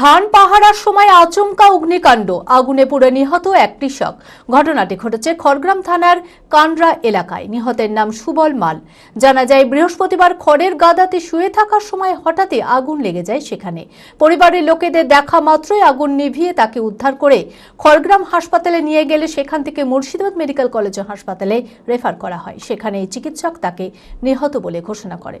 ধান পাহারার সময় আচমকা অগ্নিকাণ্ড। আগুনে পুড়ে নিহত এক কৃষক। ঘটনাটি ঘটেছে খড়গ্রাম থানার কানরা এলাকায়। নিহতের নাম সুবল মাল। জানা যায়, বৃহস্পতিবার খড়ের গাদাতে শুয়ে থাকার সময় হঠাৎই আগুন লেগে যায় সেখানে। পরিবারের লোকেদের দেখা মাত্রই আগুন নিভিয়ে তাকে উদ্ধার করে খড়গ্রাম হাসপাতালে নিয়ে গেলে সেখান থেকে মুর্শিদাবাদ মেডিকেল কলেজ হাসপাতালে রেফার করা হয়। সেখানে চিকিৎসক তাকে নিহত বলে ঘোষণা করে।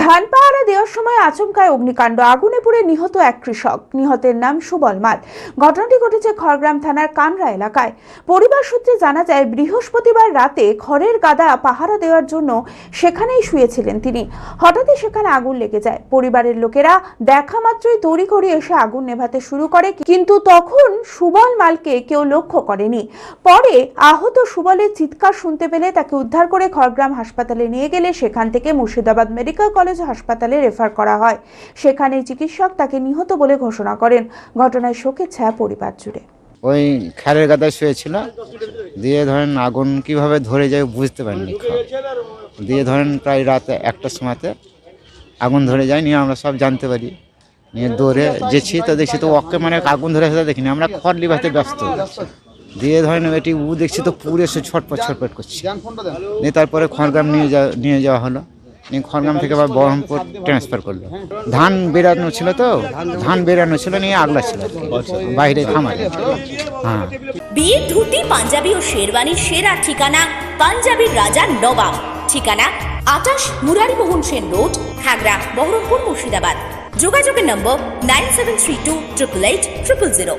ধান পাহারা দেওয়ার সময় আচমকায় অগ্নিকাণ্ড। আগুনে পুড়ে নিহত এক কৃষক। নিহতের নাম সুবল মাল ঘটনাটি ঘটেছে খড়গ্রাম থানার কানরা এলাকায়। পরিবার সূত্রে জানা যায়, বৃহস্পতিবার রাতে খড়ের গাদা পাহারা দেওয়ার জন্য সেখানেই শুয়েছিলেন তিনি। হঠাৎই সেখানে আগুন লেগে যায়। পরিবারের লোকেরা দেখা মাত্রই তড়ি করে এসে আগুন নেভাতে শুরু করে, কিন্তু তখন সুবল মালকে কেউ লক্ষ্য করেনি। পরে আহত সুবলের চিৎকার শুনতে পেলে তাকে উদ্ধার করে খড়গ্রাম হাসপাতালে নিয়ে গেলে সেখান থেকে মুর্শিদাবাদ মেডিকেল কলেজ হাসপাতালে রেফার করা হয়। সেখানে চিকিৎসক তাকে নিহত বলে ঘোষণা করেন। ঘটনায় শোকের ছায়া পরিবার জুড়ে। ওই খ্যারের গাদায় শুয়েছিল। দিয়ে ধরেন আগুন কীভাবে ধরে যায় বুঝতে পারিনি দিয়ে ধরেন প্রায় রাত একটার সময়তে আগুন ধরে যায়। নিয়ে আমরা সব জানতে পারি। নিয়ে দৌড়ে যেছি তো দেখছি তো ওকে মানে আগুন ধরে সেটা দেখিনি। আমরা খড় লিভাতে ব্যস্ত। দিয়ে ধরেন এটি উ দেখছি তো পুরো সে ছটপট ছটপট করছি। নিয়ে তারপরে খড়গ্রাম নিয়ে যাওয়া নিয়ে যাওয়া হলো। খড়গ্রাম থেকে আবার বহরমপুর ট্রান্সফার করল। ধান বেরানো ছিল তো? ধান বেরানো ছিল নিয়ে আগলা ছিল বাইরে খামারে। হ্যাঁ। বিয়ের ধুতি, পাঞ্জাবি ও শেরওয়ানির সেরা ঠিকানা পাঞ্জাবির রাজা নবাব। ঠিকানা আটাশ মুরারিমোহন সেন রোড, খাগড়া, বহরমপুর মুর্শিদাবাদ। যোগাযোগের নম্বর nine seven three two triple eight triple zero.